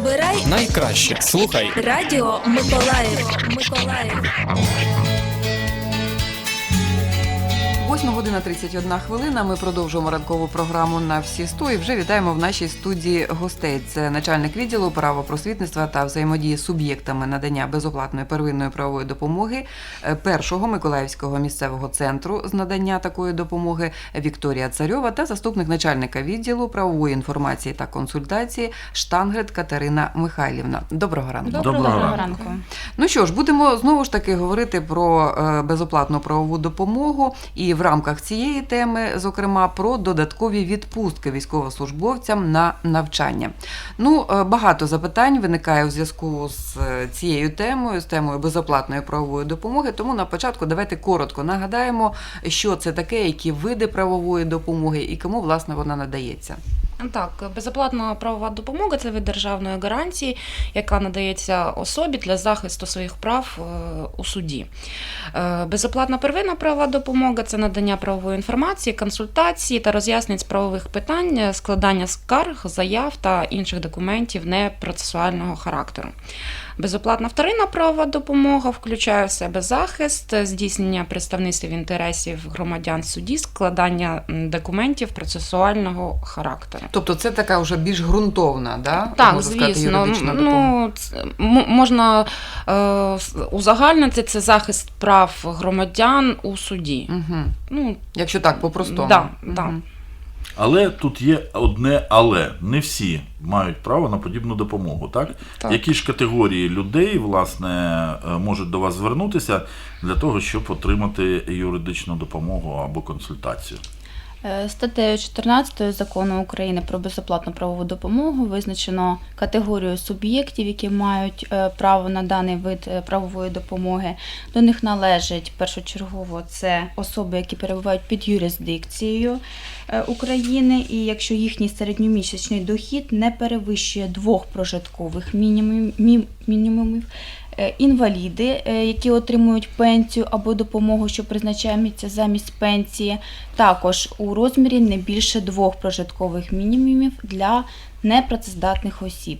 Обирай Найкраще слухай Радіо Миколаїв. Миколаїв. 8 година 31 хвилина. Ми продовжуємо ранкову програму на всі 100 і вже вітаємо в нашій студії гостей. Це начальник відділу правопросвітництва та взаємодії з суб'єктами надання безоплатної первинної правової допомоги е, першого Миколаївського місцевого центру з надання такої допомоги Вікторія Царьова та заступник начальника відділу правової інформації та консультації Штангрет Катерина Михайлівна. Доброго ранку. Доброго Доброго ранку. ранку. Ну що ж, будемо знову ж таки говорити про е, безоплатну правову допомогу і в рамках цієї теми, зокрема, про додаткові відпустки військовослужбовцям на навчання. Ну, е, багато запитань виникає у зв'язку з е, цією темою, з темою безоплатної правової допомоги. Тому на початку давайте коротко нагадаємо, що це таке, які види правової допомоги і кому власне вона надається. Так, безоплатна правова допомога це від державної гарантії, яка надається особі для захисту своїх прав е, у суді. Е, Безоплатна первинна правова допомога це надання правової інформації, консультації та роз'яснень з правових питань, е, складання скарг, заяв та інших документів непроцесуального характеру. Безоплатна вторинна правова допомога включає в себе захист, здійснення представництва інтересів громадян в суді, складання документів процесуального характеру. Тобто, це така вже більш ґрунтовна, да? Так, можна сказати, звісно. юридична допомога. Ну, можна е, узагальнити це захист прав громадян у суді. Угу. Ну, Якщо так, по-простому. Да, да. Але тут є одне але. Не всі мають право на подібну допомогу, так? Так. Які ж категорії людей, власне, е, можуть до вас звернутися для того, щоб отримати юридичну допомогу або консультацію? Е, Статтею 14 закону України про безоплатну правову допомогу визначено категорію суб'єктів, які мають е, право на даний вид е, правової допомоги. До них належать першочергово це особи, які перебувають під юрисдикцією України, і якщо їхній середньомісячний дохід не перевищує двох прожиткових мінімумів, інваліди, е, які отримують пенсію або допомогу, що призначається замість пенсії, також у розмірі не більше двох прожиткових мінімумів для непрацездатних осіб.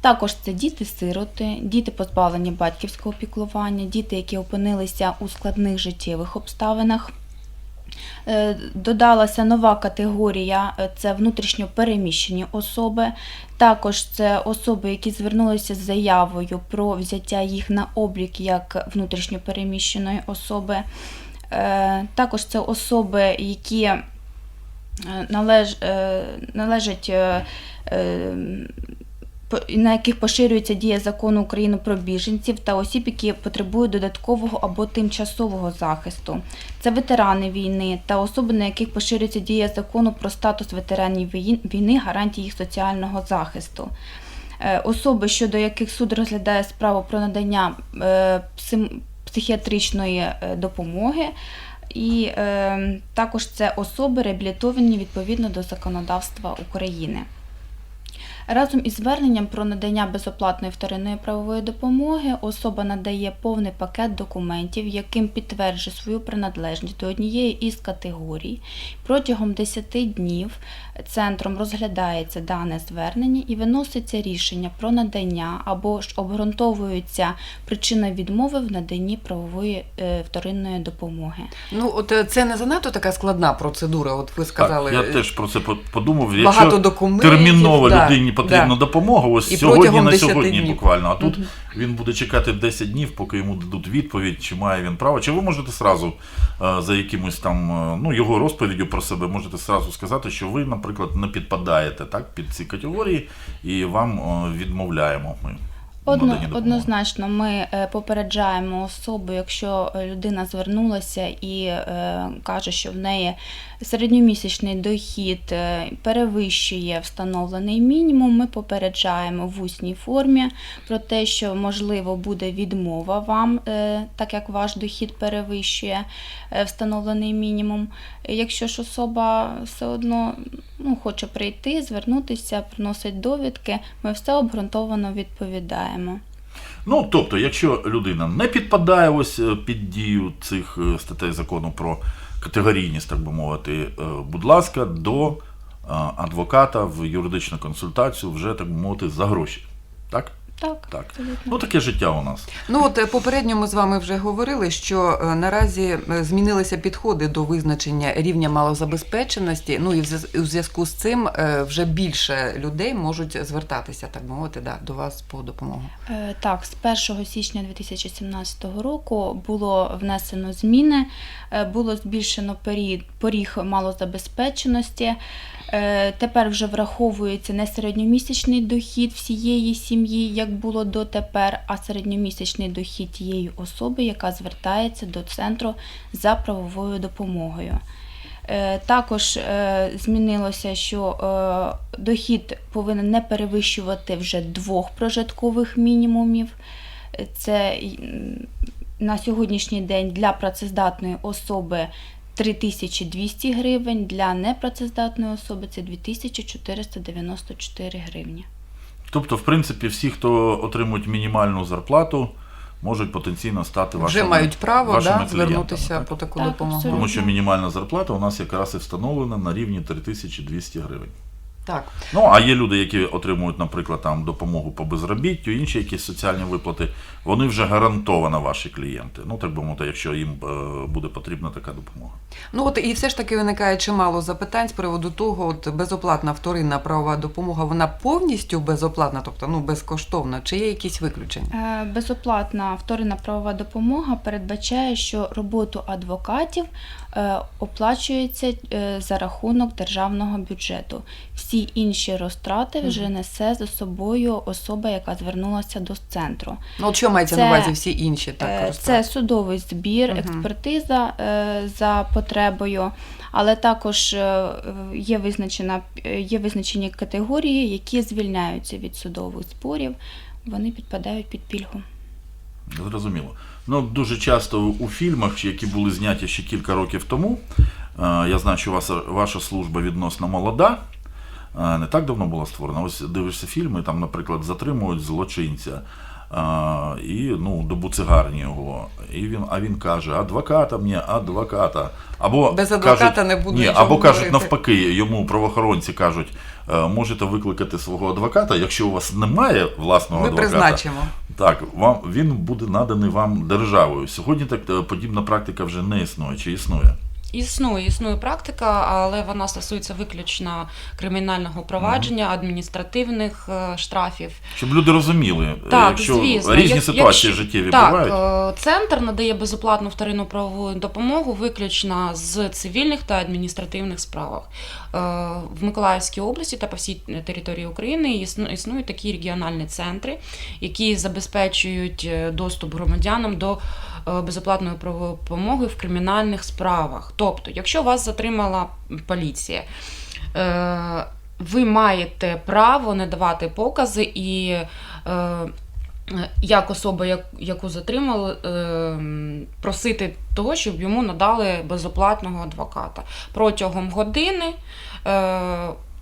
Також це діти-сироти, діти позбавлені батьківського піклування, діти, які опинилися у складних життєвих обставинах. Е, Додалася нова категорія е, це внутрішньо переміщені особи. Також це особи, які звернулися з заявою про взяття їх на облік як внутрішньо переміщеної особи. Е, Також це особи, які належ, належать. На яких поширюється дія закону України про біженців та осіб, які потребують додаткового або тимчасового захисту. Це ветерани війни та особи, на яких поширюється дія закону про статус ветеранів війни, гарантії їх соціального захисту. Е, Особи, щодо яких суд розглядає справу про надання е, психіатричної е, допомоги. І е, також це особи реабілітовані відповідно до законодавства України. Разом із зверненням про надання безоплатної вторинної правової допомоги особа надає повний пакет документів, яким підтверджує свою приналежність до однієї із категорій. Протягом 10 днів центром розглядається дане звернення і виноситься рішення про надання або ж обґрунтовується причина відмови в наданні правової е, вторинної допомоги. Ну, от е, це не занадто така складна процедура. От ви сказали. так, я теж про це по- подумав. багато Якщо документів. терміново людині потрібна да. допомога, ось І сьогодні на сьогодні днів. буквально. А тут угу. він буде чекати 10 днів, поки йому дадуть відповідь, чи має він право. Чи ви можете сразу е, за якимось там е, ну, його розповіддю про себе, можете сразу сказати, що ви, наприклад, не підпадаєте так, під ці категорії, і вам е, відмовляємо ми. Одно, однозначно, ми е, попереджаємо особу, якщо е, людина звернулася і е, каже, що в неї середньомісячний дохід е, перевищує встановлений мінімум. Ми попереджаємо в усній формі про те, що можливо буде відмова вам, е, так як ваш дохід перевищує встановлений мінімум. Якщо ж особа все одно ну, хоче прийти, звернутися, приносить довідки, ми все обґрунтовано відповідаємо. Ну, тобто, якщо людина не підпадає ось е, під дію цих е, статей закону про категорійність, так би мовити, е, будь ласка, до адвоката в юридичну консультацію вже так би мовити за гроші. Так? Так, Так. абсолютно. Ну таке життя у нас. Ну от е, попередньо ми з вами вже говорили, що е, наразі е, змінилися підходи до визначення рівня малозабезпеченості. Ну і в зв'язку з цим вже більше людей можуть звертатися, так би мовити, да, до вас по допомогу. Так, з 1 січня 2017 року було внесено зміни, було збільшено період, поріг малозабезпеченості. Тепер вже враховується не середньомісячний дохід всієї сім'ї, як було дотепер, а середньомісячний дохід тієї особи, яка звертається до центру за правовою допомогою. Е, Також е, змінилося, що е, дохід повинен не перевищувати вже двох прожиткових мінімумів. Це на сьогоднішній день для працездатної особи 3200 гривень, для непрацездатної особи це 2494 гривні. Тобто, в принципі, всі, хто отримують мінімальну зарплату, можуть потенційно стати вашими вже мають право вашими да, клієнтами, звернутися так? по таку Так, допомогу. абсолютно. Тому що мінімальна зарплата у нас якраз і встановлена на рівні 3200 гривень. Так. Ну, а є люди, які отримують, наприклад, там допомогу по безробіттю, інші якісь соціальні виплати, вони вже гарантовано ваші клієнти. Ну, так би мовити, якщо їм е, буде потрібна така допомога. Ну от і все ж таки виникає чимало запитань з приводу того, от безоплатна вторинна правова допомога, вона повністю безоплатна, тобто ну безкоштовна, чи є якісь виключення? Е, Безоплатна вторинна правова допомога передбачає, що роботу адвокатів е, оплачується за рахунок державного бюджету. Всі інші розтрати вже несе за собою особа, яка звернулася до центру. Ну от що мається на увазі всі інші так Е, розтрати? Це судовий збір, експертиза е, за потребою, але також е, є, визначена, є визначені категорії, які звільняються від судових зборів, вони підпадають під пільгу. Зрозуміло. Ну, дуже часто у фільмах, які були зняті ще кілька років тому, я знаю, що ваша, служба відносно молода, не так давно була створена. Ось дивишся фільми, там, наприклад, затримують злочинця. І ну, до буцигарні його. І він, а він каже: адвоката мені, адвоката. Або Без адвоката кажуть, не буду Ні, або кажуть говорити. навпаки, йому правоохоронці кажуть, е, можете викликати свого адвоката, якщо у вас немає власного Ми адвоката. призначимо. Так, вам він буде наданий вам державою. Сьогодні так е, подібна практика вже не існує. Чи існує? Існує, існує практика, але вона стосується виключно кримінального провадження, адміністративних е, штрафів. Щоб люди розуміли, е, Так, якщо звісно. різні Як- ситуації якщо- життєві так, бувають. е, центр надає безоплатну вторинну правову допомогу виключно з цивільних та адміністративних справах. В Миколаївській області та по всій території України існують такі регіональні центри, які забезпечують доступ громадянам до е, безоплатної правової допомоги в кримінальних справах. Тобто, якщо вас затримала поліція, е, ви маєте право не давати покази і е, як особа, яку затримали, просити того, щоб йому надали безоплатного адвоката. Протягом години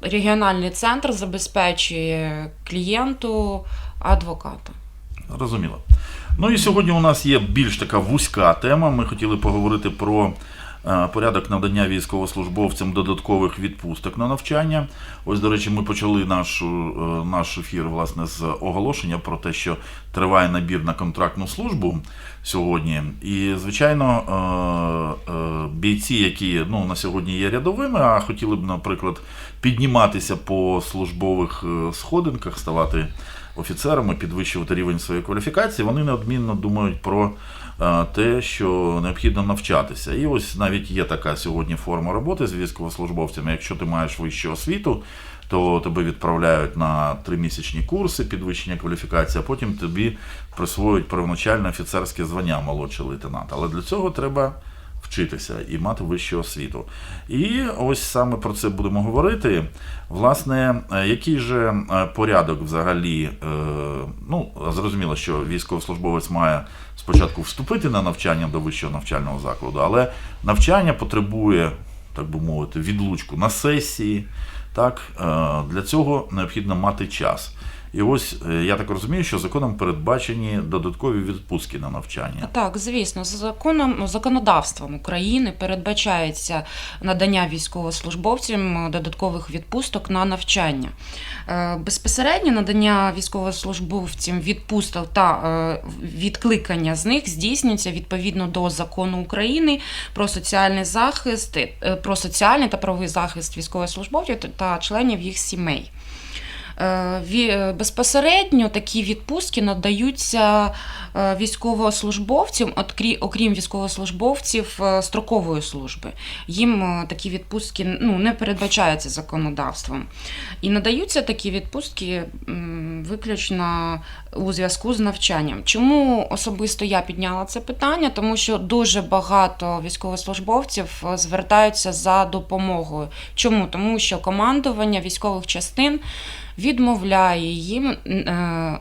регіональний центр забезпечує клієнту адвоката. Розуміло. Ну і сьогодні у нас є більш така вузька тема. Ми хотіли поговорити про е, порядок надання військовослужбовцям додаткових відпусток на навчання. Ось, до речі, ми почали нашу, е, наш ефір власне з оголошення про те, що триває набір на контрактну службу сьогодні. І, звичайно, е, бійці, які ну, на сьогодні є рядовими, а хотіли б, наприклад, підніматися по службових сходинках, ставати офіцерами, підвищувати рівень своєї кваліфікації, вони неодмінно думають про е, те, що необхідно навчатися. І ось навіть є така сьогодні форма роботи з військовослужбовцями. Якщо ти маєш вищу освіту, то тебе відправляють на тримісячні курси підвищення кваліфікації, а потім тобі присвоюють первоначальне офіцерське звання молодший лейтенант. Але для цього треба вчитися і мати вищу освіту. І ось саме про це будемо говорити. Власне, е, який же е, порядок взагалі, е, ну, зрозуміло, що військовослужбовець має спочатку вступити на навчання до вищого навчального закладу, але навчання потребує, так би мовити, відлучку на сесії. Так, для цього необхідно мати час. І ось е, я так розумію, що законом передбачені додаткові відпустки на навчання. Так, звісно, законом законодавством України передбачається надання військовослужбовцям додаткових відпусток на навчання. Е, Безпосередньо надання військовослужбовцям відпусток та е, відкликання з них здійснюється відповідно до закону України про соціальний захист, про соціальний та правовий захист військовослужбовців та членів їх сімей. Е, е, Безпосередньо такі відпустки надаються е, військовослужбовцям, окрім військовослужбовців строкової служби. Їм такі відпустки ну, не передбачаються законодавством. І надаються такі відпустки виключно у зв'язку з навчанням. Чому особисто я підняла це питання? Тому що дуже багато військовослужбовців звертаються за допомогою. Чому? Тому що командування військових частин відмовляє їм. е,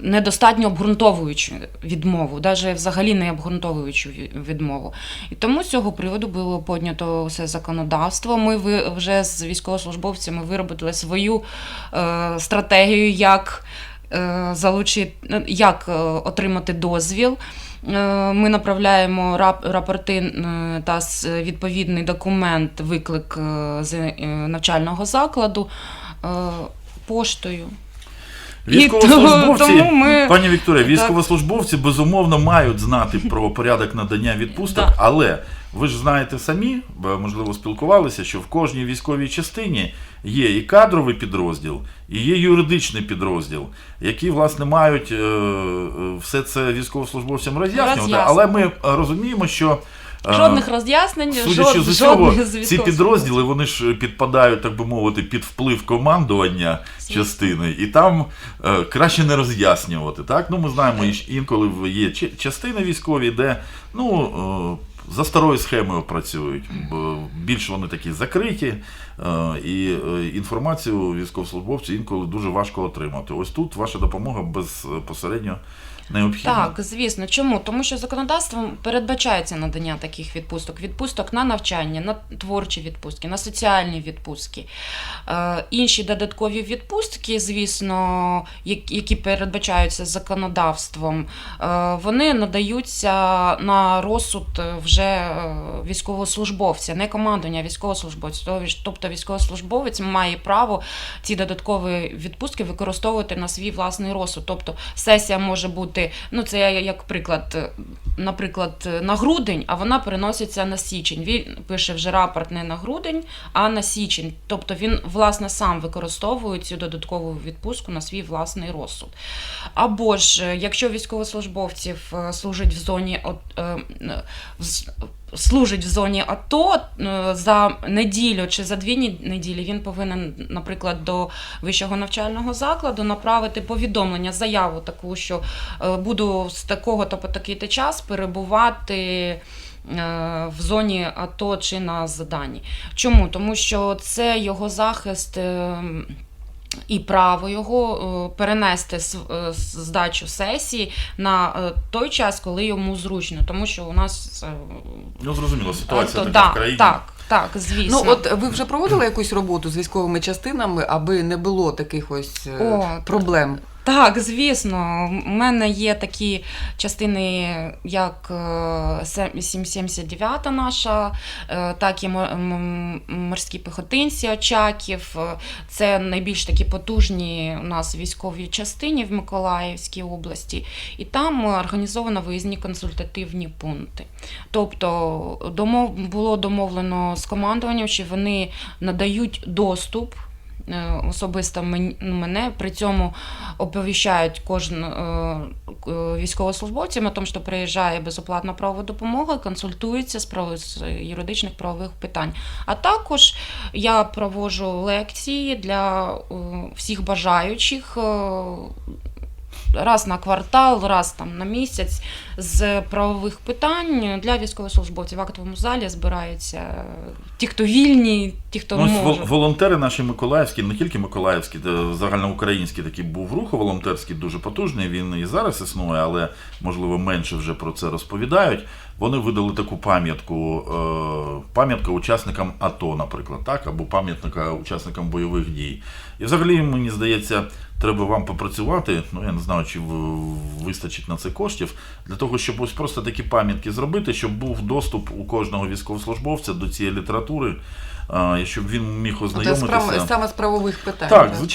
Недостатньо обґрунтовуючу відмову, навіть взагалі не обґрунтовуючу відмову. І тому з цього приводу було піднято все законодавство. Ми вже з військовослужбовцями виробили свою е, стратегію, як е, залучити, як е, отримати дозвіл. Е, Ми направляємо рап- рапорти та відповідний документ, виклик з навчального закладу поштою. Військовослужбовці, тому- тому ми- пані Вікторія, Так. військовослужбовці безумовно мають знати про порядок надання відпусток, Да. але ви ж знаєте самі, можливо, спілкувалися, що в кожній військовій частині є і кадровий підрозділ, і є юридичний підрозділ, які, власне, мають е, е, все це військовослужбовцям роз'яснювати. Але ми е, розуміємо, що. Е, Жодних роз'яснень, Судячи з усього, ці підрозділи вони ж підпадають, так би мовити, під вплив командування частини, і там е, краще не роз'яснювати. Так? Ну, ми знаємо, інколи є частини військові, де ну, е, за старою схемою працюють. Більш вони такі закриті, е, і е, інформацію військовослужбовців інколи дуже важко отримати. Ось тут ваша допомога безпосередньо необхідна. Так, звісно. Чому? Тому що законодавством передбачається надання таких відпусток: відпусток на навчання, на творчі відпустки, на соціальні відпустки. Е, інші додаткові відпустки, звісно, які передбачаються законодавством, е, вони надаються на розсуд вже е, військовослужбовця, не командування, а військовослужбовця. Тобто військовослужбовець має право ці додаткові відпустки використовувати на свій власний розсуд. Тобто сесія може бути, ну це я як приклад, е, наприклад, е, на грудень, а вона переноситься на січень. Він пише вже рапорт не на грудень, а на січень. Тобто він власне сам використовує цю додаткову відпустку на свій власний розсуд. Або ж, е, якщо військовослужбовців служить в зоні в служить в зоні АТО е, за неділю чи за дві неділі, він повинен, наприклад, до вищого навчального закладу направити повідомлення, заяву таку, що е, буду з такого-то по такий-то час перебувати. е, В зоні АТО чи на заданні. Чому? Тому що це його захист е, і право його е, перенести е, здачу сесії на е, той час, коли йому зручно. Тому що у нас Ну, зрозуміло, ситуація то- така в країні. Так, так, звісно. Ну, от ви вже проводили якусь роботу з військовими частинами, аби не було таких ось О, проблем. Так, звісно. У мене є такі частини, як е, сем- 779 наша, е, так і морські піхотинці Очаків. Е, Це найбільш такі потужні у нас військові частини в Миколаївській області. І там е, організовано виїзні консультативні пункти. Тобто було домовлено з командуванням, що вони надають доступ. Е, Особисто ну, мене при цьому оповіщають кожен військовослужбовцем е, військовослужбовцям о тому, що приїжджає безоплатна правова допомога, консультується з, юридичних правових питань. А також я проводжу лекції для е, всіх бажаючих. Е, Раз на квартал, раз там на місяць з правових питань для військовослужбовців в актовому залі збираються е, ті, хто вільні, ті, хто Ну, може. волонтери наші миколаївські, не тільки миколаївські, загальноукраїнський такий був рух волонтерський, дуже потужний. Він і зараз існує, але можливо менше вже про це розповідають. Вони видали таку пам'ятку, е, пам'ятка учасникам АТО, наприклад, так, або пам'ятника учасникам бойових дій. І взагалі, мені здається, треба вам попрацювати. Ну я не знаю, чи вистачить на це коштів, для того, щоб ось просто такі пам'ятки зробити, щоб був доступ у кожного військовослужбовця до цієї літератури, і щоб він міг Ну, Це саме з правових питань. Так, звичайно.